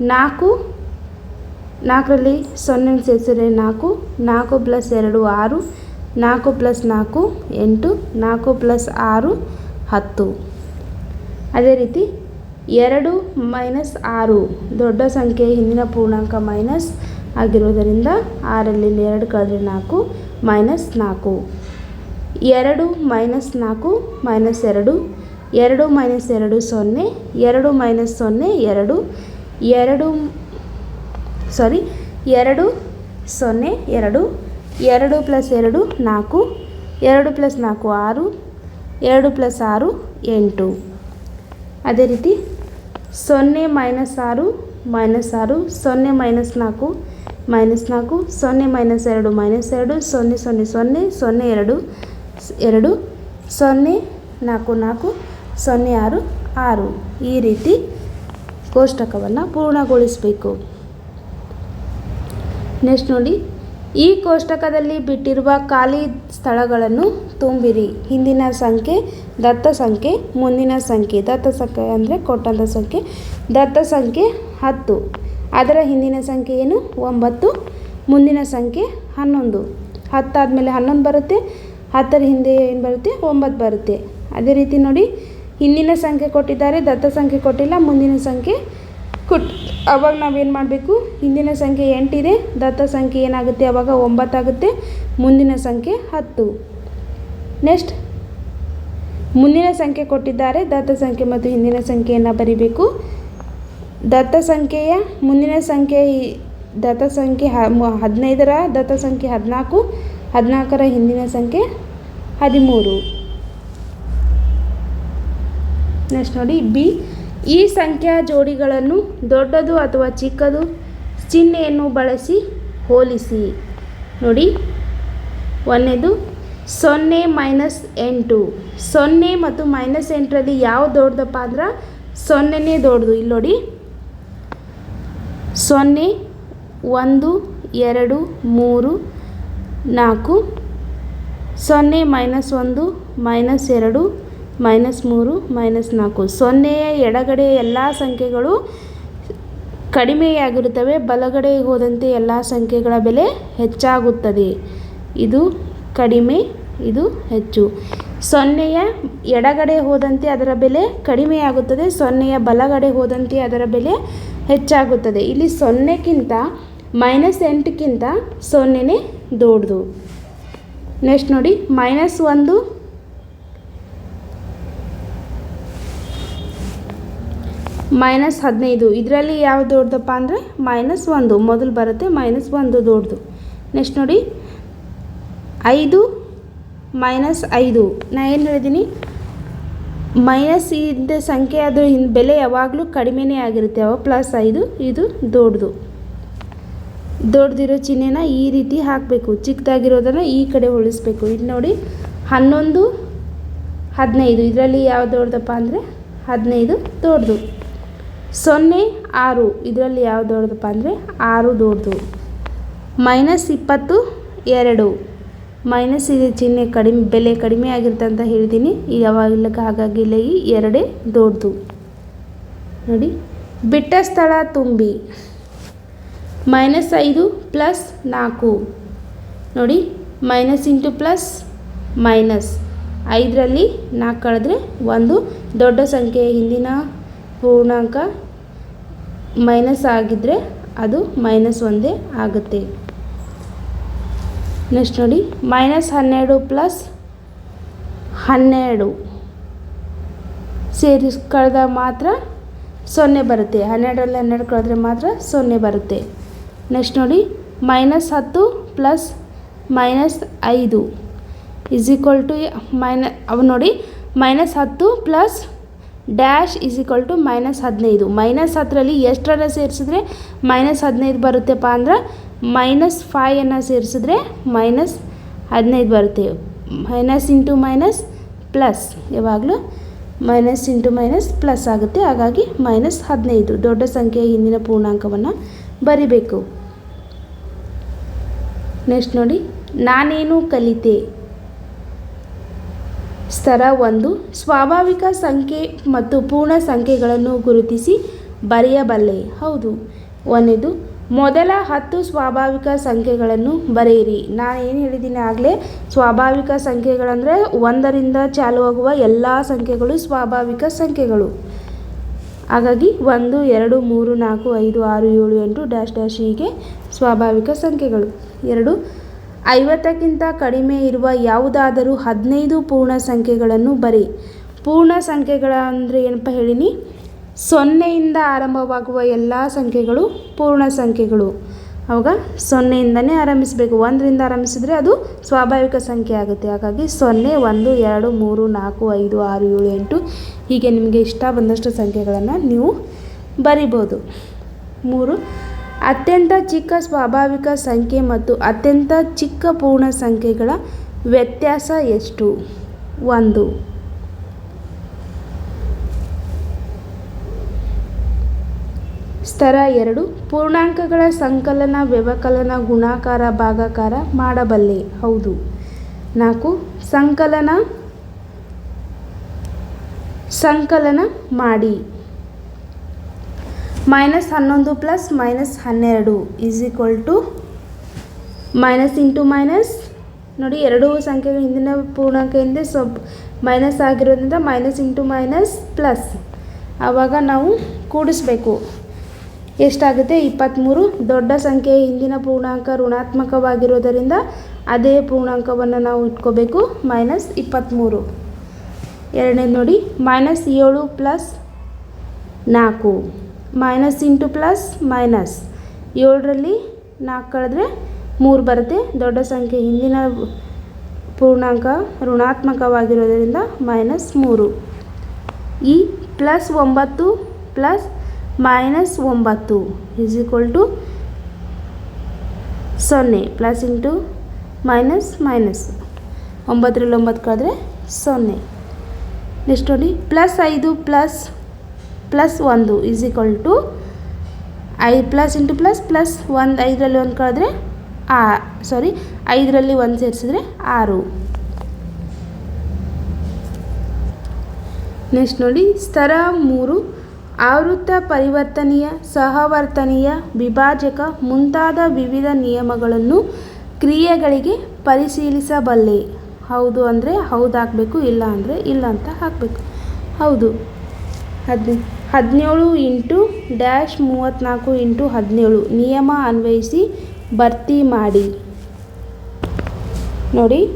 ನಾಲ್ಕು, ನಾಲ್ಕರಲ್ಲಿ ಸೊನ್ನೆ ಸೇರಿಸಿದ್ರೆ ನಾಲ್ಕು. ನಾಲ್ಕು ಪ್ಲಸ್ ಎರಡು ಆರು. ನಾಲ್ಕು ಪ್ಲಸ್ ನಾಲ್ಕು ಎಂಟು, ನಾಲ್ಕು ಪ್ಲಸ್ ಆರು ಹತ್ತು. ಅದೇ ರೀತಿ ಎರಡು ಮೈನಸ್ ಆರು, ದೊಡ್ಡ ಸಂಖ್ಯೆ ಹಿಂದಿನ ಪೂರ್ಣಾಂಕ ಮೈನಸ್ ಆಗಿರುವುದರಿಂದ ಆರಲ್ಲಿ ಎರಡು ಕಳೆದ್ರೆ ನಾಲ್ಕು, ಮೈನಸ್ ನಾಲ್ಕು. ಎರಡು ಮೈನಸ್ ನಾಲ್ಕು, ಮೈನಸ್ ಎರಡು. ಎರಡು ಮೈನಸ್ ಎರಡು ಸೊನ್ನೆ, ಎರಡು ಮೈನಸ್ ಸೊನ್ನೆ ಎರಡು. ಎರಡು, ಸಾರಿ, ಎರಡು ಸೊನ್ನೆ ಎರಡು. ಎರಡು ಪ್ಲಸ್ ಎರಡು ನಾಲ್ಕು, ಎರಡು ಪ್ಲಸ್ ನಾಲ್ಕು ಆರು, ಎರಡು ಪ್ಲಸ್ ಆರು ಎಂಟು. ಅದೇ ರೀತಿ ಸೊನ್ನೆ ಮೈನಸ್ ಆರು ಮೈನಸ್ ಆರು, ಸೊನ್ನೆ ಮೈನಸ್ ನಾಲ್ಕು ಮೈನಸ್ ನಾಲ್ಕು, ಸೊನ್ನೆ ಮೈನಸ್ ಎರಡು ಮೈನಸ್ ಎರಡು, ಸೊನ್ನೆ ಸೊನ್ನೆ ಸೊನ್ನೆ ಸೊನ್ನೆ ಎರಡು ಎರಡು, ಸೊನ್ನೆ ನಾಲ್ಕು ನಾಲ್ಕು, ಸೊನ್ನೆ ಆರು ಆರು. ಈ ರೀತಿ ಕೋಷ್ಟಕವನ್ನು ಪೂರ್ಣಗೊಳಿಸಬೇಕು. ನೆಕ್ಸ್ಟ್ ನೋಡಿ ಈ ಕೋಷ್ಟಕದಲ್ಲಿ ಬಿಟ್ಟಿರುವ ಖಾಲಿ ಸ್ಥಳಗಳನ್ನು ತುಂಬಿರಿ. ಹಿಂದಿನ ಸಂಖ್ಯೆ, ದತ್ತ ಸಂಖ್ಯೆ, ಮುಂದಿನ ಸಂಖ್ಯೆ. ದತ್ತ ಸಂಖ್ಯೆ ಅಂದರೆ ಕೊಟ್ಟಂಥ ಸಂಖ್ಯೆ. ದತ್ತ ಸಂಖ್ಯೆ ಹತ್ತು. ಅದರ ಹಿಂದಿನ ಸಂಖ್ಯೆ ಏನು? ಒಂಬತ್ತು. ಮುಂದಿನ ಸಂಖ್ಯೆ ಹನ್ನೊಂದು. ಹತ್ತಾದಮೇಲೆ ಹನ್ನೊಂದು ಬರುತ್ತೆ. ಹತ್ತರ ಹಿಂದೆ ಏನು ಬರುತ್ತೆ? ಒಂಬತ್ತು ಬರುತ್ತೆ. ಅದೇ ರೀತಿ ನೋಡಿ, ಹಿಂದಿನ ಸಂಖ್ಯೆ ಕೊಟ್ಟಿದ್ದಾರೆ, ದತ್ತ ಸಂಖ್ಯೆ ಕೊಟ್ಟಿಲ್ಲ, ಮುಂದಿನ ಸಂಖ್ಯೆ ಕೊಟ್ ಅವಾಗ ನಾವೇನು ಮಾಡಬೇಕು? ಹಿಂದಿನ ಸಂಖ್ಯೆ ಎಂಟಿದೆ, ದತ್ತ ಸಂಖ್ಯೆ ಏನಾಗುತ್ತೆ? ಅವಾಗ ಒಂಬತ್ತಾಗುತ್ತೆ. ಮುಂದಿನ ಸಂಖ್ಯೆ ಹತ್ತು. ನೆಕ್ಸ್ಟ್ ಮುಂದಿನ ಸಂಖ್ಯೆ ಕೊಟ್ಟಿದ್ದಾರೆ, ದತ್ತ ಸಂಖ್ಯೆ ಮತ್ತು ಹಿಂದಿನ ಸಂಖ್ಯೆಯನ್ನು ಬರಿಬೇಕು. ದತ್ತ ಸಂಖ್ಯೆಯ ಮುಂದಿನ ಸಂಖ್ಯೆ ದತ್ತ ಸಂಖ್ಯೆ ಹದಿನೈದರ ದತ್ತ ಸಂಖ್ಯೆ ಹದಿನಾಲ್ಕು, ಹದಿನಾಲ್ಕರ ಹಿಂದಿನ ಸಂಖ್ಯೆ ಹದಿಮೂರು. ನೆಕ್ಸ್ಟ್ ನೋಡಿ ಬಿ ಈ ಸಂಖ್ಯಾ ಜೋಡಿಗಳನ್ನು ದೊಡ್ಡದು ಅಥವಾ ಚಿಕ್ಕದು ಚಿಹ್ನೆಯನ್ನು ಬಳಸಿ ಹೋಲಿಸಿ. ನೋಡಿ ಒಂದನೇದು ಸೊನ್ನೆ ಮೈನಸ್ ಎಂಟು. ಸೊನ್ನೆ ಮತ್ತು ಮೈನಸ್ ಎಂಟರಲ್ಲಿ ಯಾವ ದೊಡ್ಡದಪ್ಪ ಅಂದ್ರೆ ಸೊನ್ನೆನೇ ದೊಡ್ಡದು. ಇಲ್ಲಿ ನೋಡಿ, ಸೊನ್ನೆ, ಒಂದು, ಎರಡು, ಮೂರು, ನಾಲ್ಕು, ಸೊನ್ನೆ ಮೈನಸ್ ಒಂದು, ಮೈನಸ್ ಎರಡು ಮೈನಸ್ ಮೂರು, ಮೈನಸ್ ನಾಲ್ಕು. ಸೊನ್ನೆಯ ಎಡಗಡೆ ಎಲ್ಲ ಸಂಖ್ಯೆಗಳು ಕಡಿಮೆಯಾಗಿರುತ್ತವೆ ಬಲಗಡೆ ಹೋದಂತೆ ಎಲ್ಲ ಸಂಖ್ಯೆಗಳ ಬೆಲೆ ಹೆಚ್ಚಾಗುತ್ತದೆ. ಇದು ಕಡಿಮೆ, ಇದು ಹೆಚ್ಚು. ಸೊನ್ನೆಯ ಎಡಗಡೆ ಹೋದಂತೆ ಅದರ ಬೆಲೆ ಕಡಿಮೆಯಾಗುತ್ತದೆ, ಸೊನ್ನೆಯ ಬಲಗಡೆ ಹೋದಂತೆ ಅದರ ಬೆಲೆ ಹೆಚ್ಚಾಗುತ್ತದೆ. ಇಲ್ಲಿ ಸೊನ್ನೆಕ್ಕಿಂತ ಮೈನಸ್ ಎಂಟಕ್ಕಿಂತ ಸೊನ್ನೆನೇ ದೊಡ್ಡದು. ನೆಕ್ಸ್ಟ್ ನೋಡಿ, ಮೈನಸ್ ಒಂದು ಮೈನಸ್ ಹದಿನೈದು. ಇದರಲ್ಲಿ ಯಾವ ದೊಡ್ಡದಪ್ಪ ಅಂದರೆ ಮೈನಸ್ ಒಂದು. ಮೊದಲು ಬರುತ್ತೆ ಮೈನಸ್ ಒಂದು ದೊಡ್ಡದು. ನೆಕ್ಸ್ಟ್ ನೋಡಿ. ಐದು ಮೈನಸ್ ಐದು. ನಾ ಏನು ಹೇಳಿದ್ದೀನಿ ಮೈನಸ್ ಇದ್ದ ಸಂಖ್ಯೆ ಅದು ಹಿಂದೆ ಬೆಲೆ ಯಾವಾಗಲೂ ಕಡಿಮೆನೇ ಆಗಿರುತ್ತೆ. ಅವ ಪ್ಲಸ್ ಐದು, ಇದು ದೊಡ್ಡದು. ದೊಡ್ಡದಿರೋ ಚಿಹ್ನೆನ ಈ ರೀತಿ ಹಾಕಬೇಕು. ಚಿಕ್ಕದಾಗಿರೋದನ್ನು ಈ ಕಡೆ ಉಳಿಸ್ಬೇಕು ಇದು ನೋಡಿ. ಹನ್ನೊಂದು, ಹದಿನೈದು. ಇದರಲ್ಲಿ ಯಾವ ದೊಡ್ಡದಪ್ಪ ಅಂದರೆ ಹದಿನೈದು ದೊಡ್ಡದು. ಸೊನ್ನೆ, ಆರು. ಇದರಲ್ಲಿ ಯಾವ ದೊಡ್ಡದಪ್ಪ ಅಂದರೆ ಆರು ದೊಡ್ಡದು. ಮೈನಸ್ ಇಪ್ಪತ್ತು, ಎರಡು. ಮೈನಸ್ ಇದೆ ಚಿಹ್ನೆ ಕಡಿಮೆ, ಬೆಲೆ ಕಡಿಮೆ ಆಗಿರುತ್ತೆ ಅಂತ ಹೇಳ್ತೀನಿ ಈಗ ಯಾವಾಗಿಲ್ಲ ಹಾಗಾಗಿ ಈ ಎರಡೇ ದೊಡ್ಡದು. ನೋಡಿ. ಬಿಟ್ಟ ಸ್ಥಳ ತುಂಬಿ. ಮೈನಸ್ ಐದು ಪ್ಲಸ್ ನಾಲ್ಕು. ನೋಡಿ. Minus into plus minus. ಐದರಲ್ಲಿ ನಾಲ್ಕು ಕಳೆದ್ರೆ ಒಂದು. ದೊಡ್ಡ ಸಂಖ್ಯೆಯ ಹಿಂದಿನ ಪೂರ್ಣಾಂಕ ಮೈನಸ್ ಆಗಿದ್ದರೆ ಅದು ಮೈನಸ್ ಒಂದೇ ಆಗುತ್ತೆ. ನೆಕ್ಸ್ಟ್ ನೋಡಿ, ಮೈನಸ್ ಹನ್ನೆರಡು ಪ್ಲಸ್ ಹನ್ನೆರಡು. ಸೇರಿಸ್ ಕಳೆದಾಗ ಮಾತ್ರ ಸೊನ್ನೆ ಬರುತ್ತೆ. ಹನ್ನೆರಡರಲ್ಲಿ ಹನ್ನೆರಡು ಕಳೆದ್ರೆ ಮಾತ್ರ ಸೊನ್ನೆ ಬರುತ್ತೆ. ನೆಕ್ಸ್ಟ್ ನೋಡಿ, ಮೈನಸ್ ಹತ್ತು ಪ್ಲಸ್ ಮೈನಸ್ ಐದು. ಇಸ್ ಈಕ್ವಲ್ ಟು ಮೈನ ಅವು ನೋಡಿ, ಮೈನಸ್ ಹತ್ತು plus dash is equal to minus ಹದಿನೈದು. ಮೈನಸ್ ಹತ್ತರಲ್ಲಿ ಎಷ್ಟರನ್ನ ಸೇರಿಸಿದ್ರೆ ಮೈನಸ್ ಹದಿನೈದು ಬರುತ್ತೆಪ್ಪ ಅಂದ್ರೆ ಮೈನಸ್ ಫೈಯನ್ನು ಸೇರಿಸಿದ್ರೆ ಮೈನಸ್ ಹದಿನೈದು ಬರುತ್ತೆ. Minus into minus plus. ಯಾವಾಗಲೂ ಮೈನಸ್ ಇಂಟು ಮೈನಸ್ ಪ್ಲಸ್ ಆಗುತ್ತೆ. ಹಾಗಾಗಿ ಮೈನಸ್ ಹದಿನೈದು. ದೊಡ್ಡ ಸಂಖ್ಯೆಯ ಹಿಂದಿನ ಪೂರ್ಣಾಂಕವನ್ನು ಬರಿಬೇಕು. ನೆಕ್ಸ್ಟ್ ನೋಡಿ, ನಾನೇನು ಕಲಿತೆ? ಸ್ತರ ಒಂದು ಸ್ವಾಭಾವಿಕ ಸಂಖ್ಯೆ ಮತ್ತು ಪೂರ್ಣ ಸಂಖ್ಯೆಗಳನ್ನು ಗುರುತಿಸಿ ಬರೆಯಬಲ್ಲೆ. ಹೌದು. ಒಂದನೇದು ಮೊದಲ ಹತ್ತು ಸ್ವಾಭಾವಿಕ ಸಂಖ್ಯೆಗಳನ್ನು ಬರೆಯಿರಿ. ನಾನು ಏನು ಹೇಳಿದ್ದೀನಿ ಆಗಲೇ? ಸ್ವಾಭಾವಿಕ ಸಂಖ್ಯೆಗಳಂದರೆ ಒಂದರಿಂದ ಚಾಲುವಾಗುವ ಎಲ್ಲ ಸಂಖ್ಯೆಗಳು ಸ್ವಾಭಾವಿಕ ಸಂಖ್ಯೆಗಳು. ಹಾಗಾಗಿ ಒಂದು, ಎರಡು, ಮೂರು, ನಾಲ್ಕು, ಐದು, ಆರು, ಏಳು, ಎಂಟು ಡ್ಯಾಶ್ ಡ್ಯಾಶ್ ಹೀಗೆ ಸ್ವಾಭಾವಿಕ ಸಂಖ್ಯೆಗಳು. ಎರಡು ಐವತ್ತಕ್ಕಿಂತ ಕಡಿಮೆ ಇರುವ ಯಾವುದಾದರೂ ಹದಿನೈದು ಪೂರ್ಣ ಸಂಖ್ಯೆಗಳನ್ನು ಬರಿ. ಪೂರ್ಣ ಸಂಖ್ಯೆಗಳ ಅಂದರೆ ಏನಪ್ಪ ಹೇಳಿನಿ? ಸೊನ್ನೆಯಿಂದ ಆರಂಭವಾಗುವ ಎಲ್ಲ ಸಂಖ್ಯೆಗಳು ಪೂರ್ಣ ಸಂಖ್ಯೆಗಳು. ಅವಾಗ ಸೊನ್ನೆಯಿಂದನೇ ಆರಂಭಿಸಬೇಕು. ಒಂದರಿಂದ ಆರಂಭಿಸಿದರೆ ಅದು ಸ್ವಾಭಾವಿಕ ಸಂಖ್ಯೆ ಆಗುತ್ತೆ. ಹಾಗಾಗಿ ಸೊನ್ನೆ, ಒಂದು, ಎರಡು, ಮೂರು, ನಾಲ್ಕು, ಐದು, ಆರು, ಏಳು, ಎಂಟು ಹೀಗೆ ನಿಮಗೆ ಇಷ್ಟ ಬಂದಷ್ಟು ಸಂಖ್ಯೆಗಳನ್ನು ನೀವು ಬರಿಬೋದು. ಮೂರು ಅತ್ಯಂತ ಚಿಕ್ಕ ಸ್ವಾಭಾವಿಕ ಸಂಖ್ಯೆ ಮತ್ತು ಅತ್ಯಂತ ಚಿಕ್ಕ ಪೂರ್ಣ ಸಂಖ್ಯೆಗಳ ವ್ಯತ್ಯಾಸ ಎಷ್ಟು? ಒಂದು. ಸ್ತರ ಎರಡು. ಪೂರ್ಣಾಂಕಗಳ ಸಂಕಲನ, ವ್ಯವಕಲನ, ಗುಣಾಕಾರ, ಭಾಗಾಕಾರ ಮಾಡಬಲ್ಲೆ. ಹೌದು. ನಾಲ್ಕು. ಸಂಕಲನ ಸಂಕಲನ ಮಾಡಿ. ಮೈನಸ್ ಹನ್ನೊಂದು ಪ್ಲಸ್ ಮೈನಸ್ ಹನ್ನೆರಡು is equal to minus into minus ನೋಡಿ ಎರಡು ಸಂಖ್ಯೆಗಳು ಹಿಂದಿನ ಪೂರ್ಣಾಂಕದಿಂದ ಸ್ವಲ್ಪ ಮೈನಸ್ ಆಗಿರೋದ್ರಿಂದ ಮೈನಸ್ ಇಂಟು ಮೈನಸ್ ಪ್ಲಸ್ ಆವಾಗ ನಾವು ಕೂಡಿಸ್ಬೇಕು. ಎಷ್ಟಾಗುತ್ತೆ? ಇಪ್ಪತ್ತ್ಮೂರು ದೊಡ್ಡ ಸಂಖ್ಯೆ ಹಿಂದಿನ ಪೂರ್ಣಾಂಕ ಋಣಾತ್ಮಕವಾಗಿರೋದರಿಂದ ಅದೇ ಪೂರ್ಣಾಂಕವನ್ನು ನಾವು ಇಟ್ಕೋಬೇಕು. ಮೈನಸ್ ಇಪ್ಪತ್ತ್ಮೂರು ಎರಡನೇ ನೋಡಿ ಮೈನಸ್ ಏಳು ಪ್ಲಸ್ ನಾಲ್ಕು. Minus into plus minus. ಏಳರಲ್ಲಿ ನಾಲ್ಕು ಕಳೆದ್ರೆ ಮೂರು ಬರುತ್ತೆ. ದೊಡ್ಡ ಸಂಖ್ಯೆ ಹಿಂದಿನ ಪೂರ್ಣಾಂಕ ಋಣಾತ್ಮಕವಾಗಿರೋದರಿಂದ ಮೈನಸ್ ಮೂರು. ಈ ಪ್ಲಸ್ ಒಂಬತ್ತು ಪ್ಲಸ್ ಮೈನಸ್ ಒಂಬತ್ತು ಇಸ್ ಈಕ್ವಲ್ ಟು ಸೊನ್ನೆ. Plus into minus minus. ಒಂಬತ್ತರಲ್ಲಿ ಒಂಬತ್ತು ಕಳೆದ್ರೆ ಸೊನ್ನೆ. ನೆಕ್ಸ್ಟ್ ನೋಡಿ, ಪ್ಲಸ್ ಐದು ಪ್ಲಸ್ ಪ್ಲಸ್ ಒಂದು ಈಸ್ ಈಕ್ವಲ್ ಟು ಐದು ಪ್ಲಸ್ ಇಂಟು ಪ್ಲಸ್ ಪ್ಲಸ್ ಒಂದು ಐದರಲ್ಲಿ ಒಂದು ಕಳೆದ್ರೆ ಆ ಸಾರಿ ಐದರಲ್ಲಿ ಒಂದು ಸೇರಿಸಿದ್ರೆ ಆರು. ನೆಕ್ಸ್ಟ್ ನೋಡಿ ಸ್ತರ ಮೂರು, ಆವೃತ್ತ ಪರಿವರ್ತನೀಯ, ಸಹವರ್ತನೀಯ, ವಿಭಾಜಕ ಮುಂತಾದ ವಿವಿಧ ನಿಯಮಗಳನ್ನು ಕ್ರಿಯೆಗಳಿಗೆ ಪರಿಶೀಲಿಸಬಲ್ಲೆ. ಹೌದು ಅಂದರೆ ಹೌದು ಹಾಕಬೇಕು, ಇಲ್ಲ ಅಂದರೆ ಇಲ್ಲ ಅಂತ ಹಾಕಬೇಕು. ಹೌದು. ಹದ್ ಹದಿನೇಳು ಇಂಟು ಡ್ಯಾಶ್ ಮೂವತ್ತ್ನಾಲ್ಕು ಇಂಟು ಹದಿನೇಳು. ನಿಯಮ ಅನ್ವಯಿಸಿ ಭರ್ತಿ ಮಾಡಿ. ನೋಡಿ.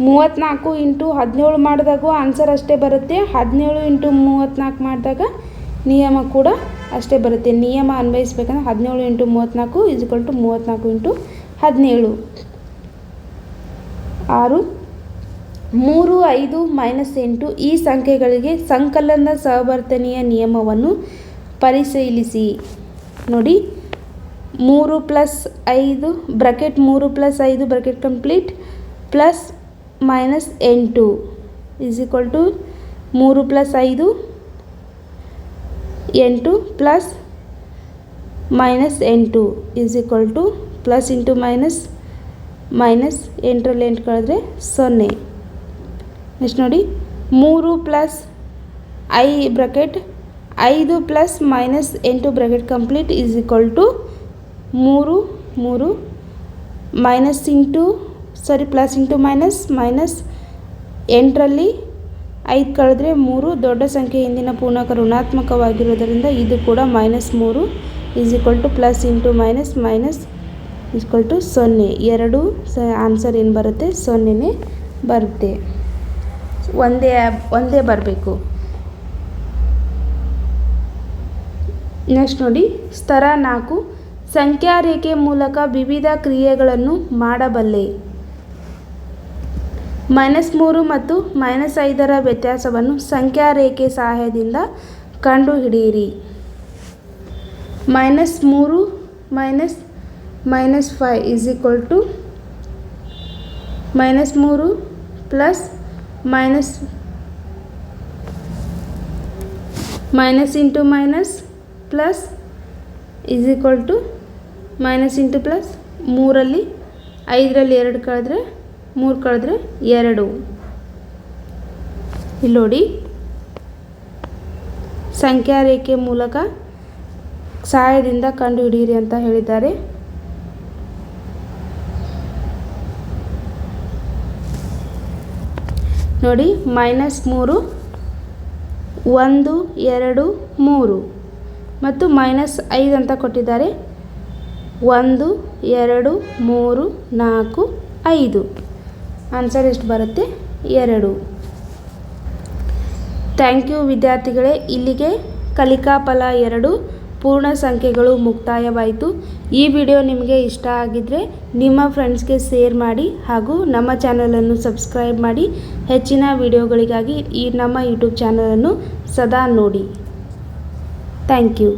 ಮೂವತ್ತ್ನಾಲ್ಕು ಇಂಟು ಹದಿನೇಳು ಮಾಡಿದಾಗೂ ಆನ್ಸರ್ ಅಷ್ಟೇ ಬರುತ್ತೆ. ಹದಿನೇಳು ಇಂಟು ಮೂವತ್ತ್ನಾಲ್ಕು ಮಾಡಿದಾಗ ನಿಯಮ ಕೂಡ ಅಷ್ಟೇ ಬರುತ್ತೆ. ನಿಯಮ ಅನ್ವಯಿಸ್ಬೇಕಂದ್ರೆ ಹದಿನೇಳು ಇಂಟು ಮೂವತ್ತ್ನಾಲ್ಕು ಇಸ್ ಇಕ್ವಲ್ ಟು ಮೂವತ್ತ್ನಾಲ್ಕು ಇಂಟು ಹದಿನೇಳು. ಆರು. ಮೂರು ಐದು ಮೈನಸ್ ಎಂಟು ಈ ಸಂಖ್ಯೆಗಳಿಗೆ ಸಂಕಲನ ಸಹವರ್ತನೆಯ ನಿಯಮವನ್ನು ಪರಿಶೀಲಿಸಿ. ನೋಡಿ, ಮೂರು ಪ್ಲಸ್ ಐದು, ಬ್ರಕೆಟ್ ಮೂರು ಪ್ಲಸ್ ಐದು, ಬ್ರಕೆಟ್ ಕಂಪ್ಲೀಟ್, ಪ್ಲಸ್ ಮೈನಸ್ ಎಂಟು. ಈಸ್ ಈಕ್ವಲ್ ಟು ಮೂರು ಪ್ಲಸ್ ಐದು ಎಂಟು ಪ್ಲಸ್ ಮೈನಸ್ ಎಂಟು. Is equal to plus into minus minus ಎಂಟರಲ್ಲಿ ಎಂಟು ಕಳೆದ್ರೆ ಸೊನ್ನೆ. ನೆಕ್ಸ್ಟ್ ನೋಡಿ, ಮೂರು ಪ್ಲಸ್ ಐ ಬ್ರಕೆಟ್, ಐದು ಪ್ಲಸ್ ಮೈನಸ್ ಎಂಟು bracket complete is equal to ಮೂರು ಮೂರು minus into sorry plus into minus minus ಎಂಟರಲ್ಲಿ ಐದು ಕಳೆದ್ರೆ ಮೂರು, ದೊಡ್ಡ ಸಂಖ್ಯೆ ಹಿಂದಿನ ಪೂರ್ಣಾಂಕ ಋಣಾತ್ಮಕವಾಗಿರೋದರಿಂದ ಇದು ಕೂಡ ಮೈನಸ್ ಮೂರು is equal to plus into minus minus equal to ಸೊನ್ನೆ. ಎರಡು, ಸ ಆನ್ಸರ್ ಏನು ಬರುತ್ತೆ? ಸೊನ್ನೆನೇ ಬರುತ್ತೆ. ಒಂದೇ ಒಂದೇ ಬರಬೇಕು. ನೆಕ್ಸ್ಟ್ ನೋಡಿ, ಸ್ತರ ನಾಲ್ಕು, ಸಂಖ್ಯಾ ರೇಖೆ ಮೂಲಕ ವಿವಿಧ ಕ್ರಿಯೆಗಳನ್ನು ಮಾಡಬಲ್ಲೆ. ಮೈನಸ್ ಮೂರು ಮತ್ತು ಮೈನಸ್ ಐದರ ವ್ಯತ್ಯಾಸವನ್ನು ಸಂಖ್ಯಾ ರೇಖೆ ಸಹಾಯದಿಂದ ಕಂಡುಹಿಡಿಯಿರಿ. ಮೈನಸ್ ಮೂರು, minus minus five is equal to minus ಮೂರು plus minus minus into minus plus is equal to minus into plus ಮೂರಲ್ಲಿ, ಐದರಲ್ಲಿ ಎರಡು ಕಳೆದ್ರೆ, ಮೂರು ಕಳೆದ್ರೆ ಎರಡು. ಇಲ್ಲಿ ನೋಡಿ ಸಂಖ್ಯಾ ರೇಖೆ ಮೂಲಕ ಸಹಾಯದಿಂದ ಕಂಡುಹಿಡಿಯಿರಿ ಅಂತ ಹೇಳಿದ್ದಾರೆ. ನೋಡಿ ಮೈನಸ್ ಮೂರು, ಒಂದು, ಎರಡು, ಮೂರು. ಮತ್ತು ಮೈನಸ್ ಐದು ಅಂತ ಕೊಟ್ಟಿದ್ದಾರೆ. ಒಂದು, ಎರಡು, ಮೂರು, ನಾಲ್ಕು, ಐದು. ಆನ್ಸರ್ ಎಷ್ಟು ಬರುತ್ತೆ? ಎರಡು. ಥ್ಯಾಂಕ್ ಯು ವಿದ್ಯಾರ್ಥಿಗಳೇ. ಇಲ್ಲಿಗೆ ಕಲಿಕಾ ಫಲ ಎರಡು. ಪೂರ್ಣ ಸಂಖ್ಯೆಗಳು ಮುಕ್ತಾಯವಾಯಿತು. ಈ ವಿಡಿಯೋ ನಿಮಗೆ ಇಷ್ಟ ಆಗಿದ್ದರೆ ನಿಮ್ಮ ಫ್ರೆಂಡ್ಸ್ಗೆ ಶೇರ್ ಮಾಡಿ ಹಾಗೂ ನಮ್ಮ ಚಾನಲನ್ನು ಸಬ್ಸ್ಕ್ರೈಬ್ ಮಾಡಿ ಹೆಚ್ಚಿನ ವಿಡಿಯೋಗಳಿಗಾಗಿ ಈ ನಮ್ಮ ಯೂಟ್ಯೂಬ್ ಚಾನಲನ್ನು ಸದಾ ನೋಡಿ. Thank you.